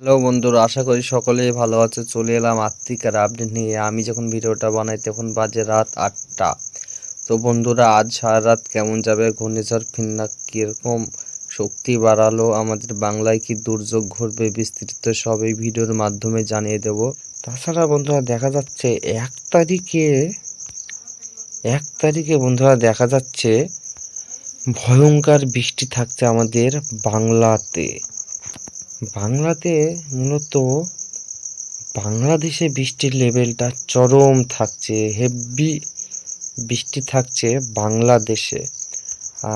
Hello বন্ধুরা, আশা করি সকলেই ভালো আছে। চলে এলাম আত্মিকার আপডেট নিয়ে। আমি যখন ভিডিওটা বানাই তখন বাজে রাত আটটা। তো বন্ধুরা, আজ সারা রাত কেমন যাবে? ঘূর্ণিঝড় ফিন্না কীরকম? শক্তি বাড়ালো আমাদের বাংলায় কি দুর্যোগ ঘটবে বিস্তৃত সব এই ভিডিওর মাধ্যমে জানিয়ে দেব। তাছাড়া বন্ধুরা, দেখা যাচ্ছে এক তারিখে এক তারিখে বন্ধুরা দেখা যাচ্ছে ভয়ঙ্কর বৃষ্টি থাকছে আমাদের বাংলাতে। বাংলাতে মূলত বাংলাদেশে বৃষ্টির লেভেলটা চরম থাকছে হেভি বৃষ্টি থাকছে বাংলাদেশে।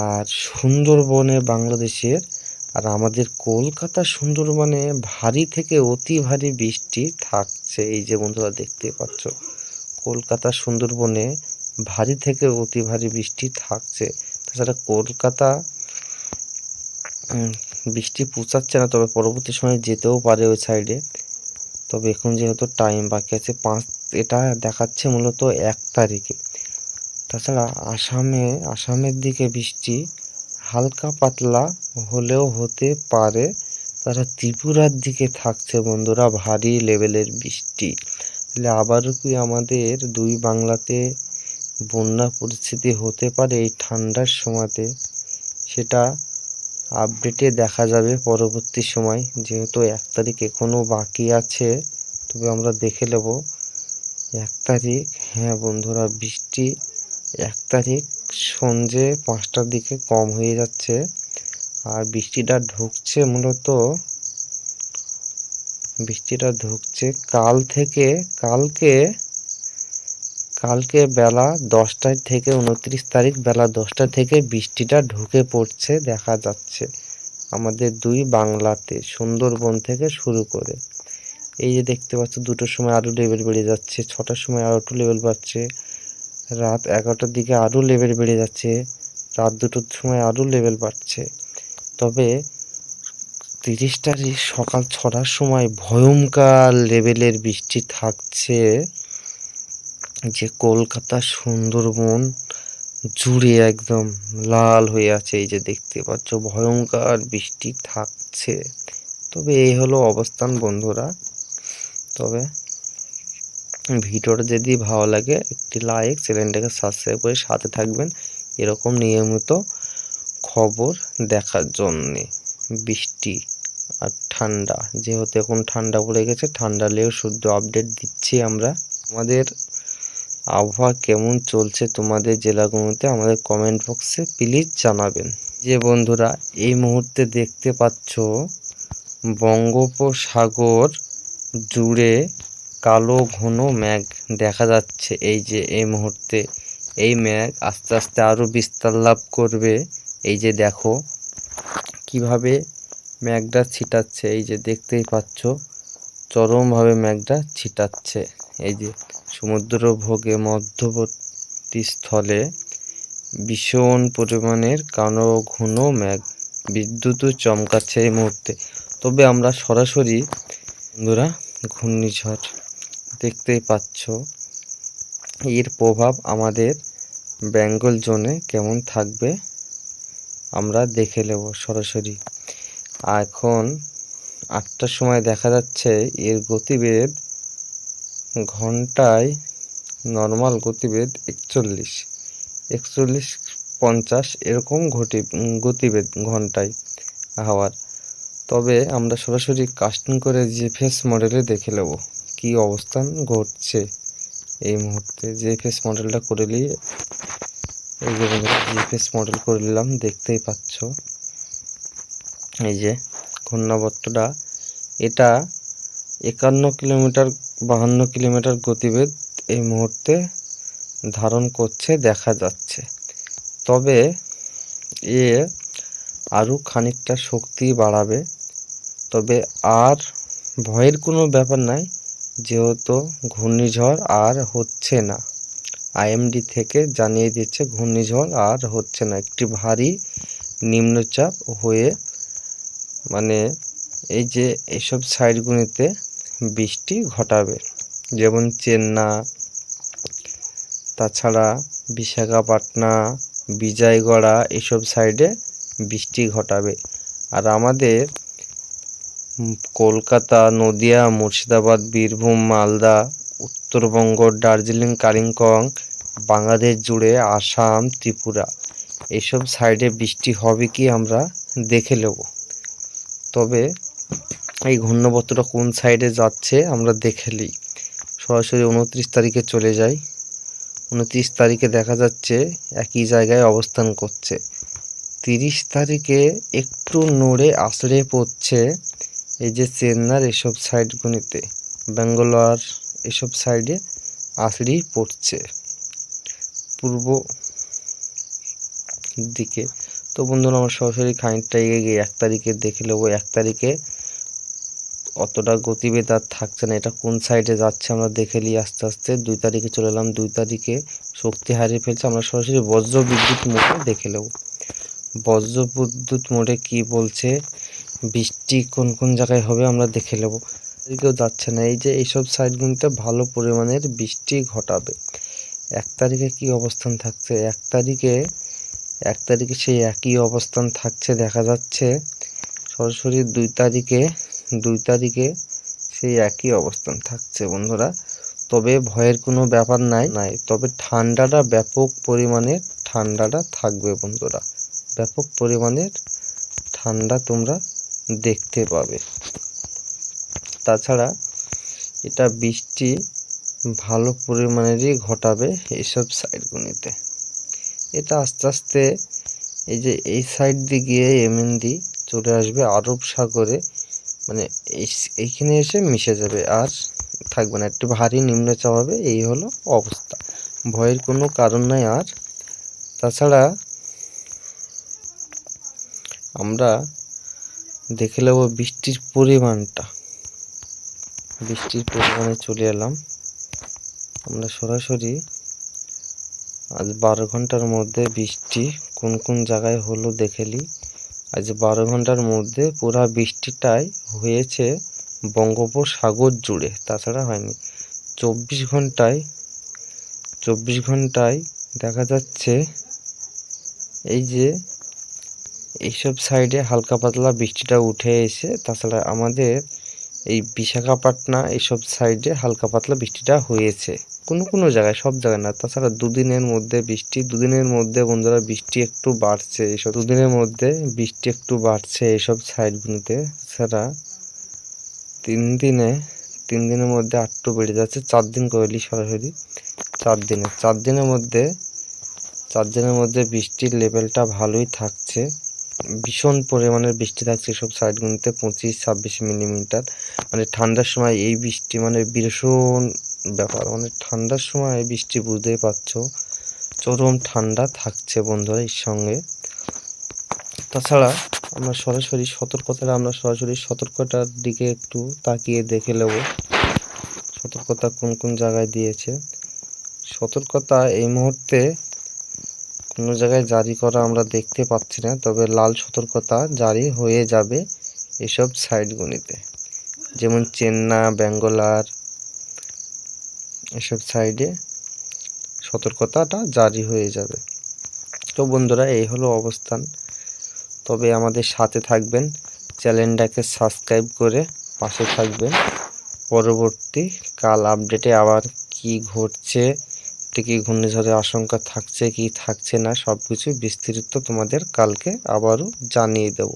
আর সুন্দরবনে বাংলাদেশের আর আমাদের কলকাতা সুন্দরবনে ভারী থেকে অতি ভারী বৃষ্টি থাকছে, এই যে বন্ধুরা দেখতে পাচ্ছ। কলকাতা সুন্দরবনে ভারী থেকে অতি ভারী বৃষ্টি থাকছে। তাছাড়া কলকাতা বৃষ্টি পৌঁছাচ্ছে না, তবে পরবর্তী সময় যেতেও পারে ওই সাইডে তবে এখন যেহেতু টাইম বাকি আছে, পাঁচ, এটা দেখাচ্ছে মূলত এক তারিখে। তাছাড়া আসামে, আসামের দিকে বৃষ্টি হালকা পাতলা হলেও হতে পারে তারা ত্রিপুরার দিকে থাকছে বন্ধুরা ভারী লেভেলের বৃষ্টি। তাহলে আবারও কি আমাদের দুই বাংলাতে বন্যা পরিস্থিতি হতে পারে এই ঠান্ডার সময়তে? সেটা আপডেটে দেখা যাবে পরবর্তী সময়। যেহেতু এক তারিখ এখনও বাকি আছে, তবে আমরা দেখে নেব এক তারিখ। হ্যাঁ বন্ধুরা, বৃষ্টি এক তারিখ সন্ধে পাঁচটার দিকে কম হয়ে যাচ্ছে। আর বৃষ্টিটা ঢুকছে মূলত, বৃষ্টিটা ঢুকছে কাল থেকে, কালকে কালকে বেলা দশটায় থেকে উনত্রিশ তারিখ বেলা দশটা থেকে বৃষ্টিটা ঢুকে পড়ছে, দেখা যাচ্ছে। আমাদের দুই বাংলাতে, সুন্দরবন থেকে শুরু করে। এই যে দেখতে পাচ্ছ, দুটোর সময় আরও লেভেল বেড়ে যাচ্ছে, ছটার সময় আরও একটু লেভেল বাড়ছে। রাত এগারোটার দিকে আরও লেভেল বেড়ে যাচ্ছে, রাত দুটোর সময় আরও লেভেল বাড়ছে। তবে তিরিশ তারিখ সকাল ছটার সময় ভয়ঙ্কর লেভেলের বৃষ্টি থাকছে। যে কলকাতা সুন্দরবন জুড়ে একদম লাল হয়ে আছে, এই যে দেখতে পাচ্ছ, ভয়ঙ্কর বৃষ্টি থাকছে। তবে এই হলো অবস্থান বন্ধুরা। তবে ভিডিওটা যদি ভালো লাগে, একটি লাইক চ্যানেলটাকে সাবস্ক্রাইব করে সাথে থাকবেন এরকম নিয়মিত খবর দেখার জন্যে। বৃষ্টি আর ঠান্ডা, যেহেতু এখন ঠান্ডা পড়ে গেছে, ঠান্ডা লেও শুদ্ধ আপডেট দিচ্ছি আমরা। আমাদের আবহাওয়া কেমন চলছে তোমাদের জেলাগুলোতে আমাদের কমেন্ট বক্সে প্লিজ জানাবেন। যে বন্ধুরা, এই মুহূর্তে দেখতে পাচ্ছ বঙ্গোপসাগর জুড়ে কালো ঘন মেঘ দেখা যাচ্ছে। এই যে এই মুহূর্তে এই মেঘ আস্তে আস্তে আরও বিস্তার লাভ করবে। এই যে দেখো কীভাবে মেঘটা ছিটাচ্ছে। এই যে দেখতেই পাচ্ছ, চরমভাবে মেঘটা ছিটাচ্ছে। এই যে সমুদ্র ভোগে মধ্যবর্তী স্থলে ভীষণ পরিমাণের কালো ঘন মেঘ বিদ্যুৎও চমকাচ্ছে এই মুহূর্তে। তবে আমরা সরাসরি, বন্ধুরা, ঘূর্ণিঝড় দেখতেই পাচ্ছ। এর প্রভাব আমাদের বেঙ্গল জোনে কেমন থাকবে আমরা দেখে নেব সরাসরি। এখন আটটার সময় দেখা যাচ্ছে এর গতিবেগ ঘন্টায় নর্মাল গতিবেগ একচল্লিশ। একচল্লিশ পঞ্চাশ এরকম ঘটি উম, গতিবেগ ঘন্টায় হাওয়ার। তবে আমরা সরাসরি কাস্টিং করে জিপিএস মডেলে দেখে নেব কি অবস্থান ঘটছে। এই মুহূর্তে জিপিএস মডেলটা করে নিয়ে এই যে জিপিএস মডেল করে নিলাম দেখতেই পাচ্ছ। এই যে ঘূর্ণাবর্তটা এটা একান্ন কিলোমিটার, বাহান্ন কিলোমিটার গতিবেগ এই মুহূর্তে ধারণ করছে, দেখা যাচ্ছে। তবে এ আরও খানিকটা শক্তি বাড়াবে। তবে আর ভয়ের কোনো ব্যাপার নাই, যেহেতু ঘূর্ণিঝড় আর হচ্ছে না। আইএমডি থেকে জানিয়ে দিচ্ছে, ঘূর্ণিঝড় আর হচ্ছে না। একটি ভারী নিম্নচাপ হয়ে মানে এই যে এইসব সাইডগুলিতে বৃষ্টি ঘটাবে। যেমন চেন্না, তাছাড়া বিশাখাপাটনা, বিজয়গড়া এসব সাইডে বৃষ্টি ঘটাবে। আর আমাদের কলকাতা, নদিয়া, মুর্শিদাবাদ, বীরভূম, মালদা, উত্তরবঙ্গ, দার্জিলিং, কালিম্পং, বাংলাদেশ জুড়ে আসাম, ত্রিপুরা এসব সাইডে বৃষ্টি হবে কি আমরা দেখে নেব। তবে এই ঘূর্ণবর্তটা কোন সাইডে যাচ্ছে আমরা দেখে নিই। সরাসরি উনত্রিশ তারিখে চলে যাই। উনত্রিশ তারিখে দেখা যাচ্ছে একই জায়গায় অবস্থান করছে। তিরিশ তারিখে একটু নড়ে আছড়ে পড়ছে এই যে চেন্নার এসব সাইডগুলিতে ব্যাঙ্গালোর এসব সাইডে আছড়েই পড়ছে। পূর্ব দিকে। তো বন্ধুরা, আমার সরাসরি খানিকটা এগিয়ে গিয়ে এক তারিখে দেখে নেব। এক তারিখে অতটা গতিবেগ আর থাকছে না। এটা কোন সাইডে যাচ্ছে আমরা দেখে নিই আস্তে আস্তে। দুই তারিখে চলে এলাম, দুই তারিখে শক্তি হারিয়ে ফেলছে। আমরা সরাসরি বজ্র বিদ্যুৎ মোড়ে দেখে নেব। বজ্র বিদ্যুৎ মোড়ে কি বলছে? বৃষ্টি কোন কোন জায়গায় হবে আমরা দেখে নেব। এদিকেও যাচ্ছে না। এই যে এইসব সাইডগুলিতে ভালো পরিমাণের বৃষ্টি ঘটাবে। এক তারিখে কি অবস্থান থাকছে? এক তারিখে এক তারিখে সেই একই অবস্থান থাকছে। দেখা যাচ্ছে সরাসরি দুই তারিখে দুই তারিখে সেই একই অবস্থান থাকছে বন্ধুরা। তবে ভয়ের কোনো ব্যাপার নাই নাই। তবে ঠান্ডাটা ব্যাপক পরিমাণে ঠান্ডাটা থাকবে বন্ধুরা। ব্যাপক পরিমাণের ঠান্ডা তোমরা দেখতে পাবে। তাছাড়া এটা বৃষ্টি ভালো পরিমাণেরই ঘটাবে এইসব সাইডগুলিতে। এটা আস্তে আস্তে এই যে এই সাইড দিয়ে গিয়ে এমএনডি চলে আসবে আরব সাগরে। মানে এই- এইখানে এসে মিশে যাবে। আর থাকবে না, একটু ভারী নিম্নচাপ হবে এই হলো অবস্থা। ভয়ের কোনো কারণ নাই আর। তাছাড়া আমরা দেখে নেব বৃষ্টির পরিমাণটা। বৃষ্টির পরিমাণে চলে এলাম। আমরা সরাসরি আজ বারো ঘণ্টার মধ্যে বৃষ্টি কোন কোন জায়গায় হলো দেখেলি আজ বারো ঘণ্টার মধ্যে পুরা বৃষ্টিটাই হয়েছে বঙ্গোপসাগর জুড়ে, তাছাড়া হয়নি। চব্বিশ ঘন্টায় চব্বিশ ঘন্টায় দেখা যাচ্ছে এই যে এইসব সাইডে হালকা পাতলা বৃষ্টিটা উঠে এসে, তাছাড়া আমাদের এই বিশাখাপাটনা এইসব সাইডে হালকা পাতলা বৃষ্টিটা হয়েছে। কোনো কোনো জায়গায়, সব জায়গায় না। তাছাড়া দুদিনের মধ্যে বৃষ্টি, দুদিনের মধ্যে বন্ধুরা বৃষ্টি একটু বাড়ছে এইসব দুদিনের মধ্যে বৃষ্টি একটু বাড়ছে এইসব সাইডগুলোতে তাছাড়া তিন দিনে, তিন দিনের মধ্যে আটটু বেড়ে যাচ্ছে। চার দিন করলি সরাসরি। চার দিনে, চার দিনের মধ্যে, চার দিনের মধ্যে বৃষ্টির লেভেলটা ভালোই থাকছে। ভীষণ পরিমাণের বৃষ্টি থাকছে এসব সাইডগুলিতে পঁচিশ, ছাব্বিশ মিলিমিটার মানে ঠান্ডার সময় এই বৃষ্টি মানে ভীষণ ব্যাপার। মানে ঠান্ডার সময় বৃষ্টি বুঝতেই পারছ। চরম ঠান্ডা থাকছে বন্ধুরা এর সঙ্গে। তাছাড়া আমরা সরাসরি সতর্কতাটা আমরা সরাসরি সতর্কতার দিকে একটু তাকিয়ে দেখে নেব। সতর্কতা কোন কোন জায়গায় দিয়েছে? সতর্কতা এই মুহূর্তে কোনো জায়গায় জারি করা আমরা দেখতে পাচ্ছি না, তবে লাল সতর্কতা জারি হয়ে যাবে এসব সাইডগুলিতে যেমন চেন্না ব্যাঙ্গালোর এসব সাইডে সতর্কতাটা জারি হয়ে যাবে। তো বন্ধুরা, এই হলো অবস্থান। তবে আমাদের সাথে থাকবেন, চ্যানেলটাকে সাবস্ক্রাইব করে পাশে থাকবেন। পরবর্তী কাল আপডেটে আবার কি ঘটছে কি ঘূর্ণিঝড়ের আশঙ্কা থাকছে, কি থাকছে না সব কিছু বিস্তারিত তোমাদের কালকে আবারও জানিয়ে দেব।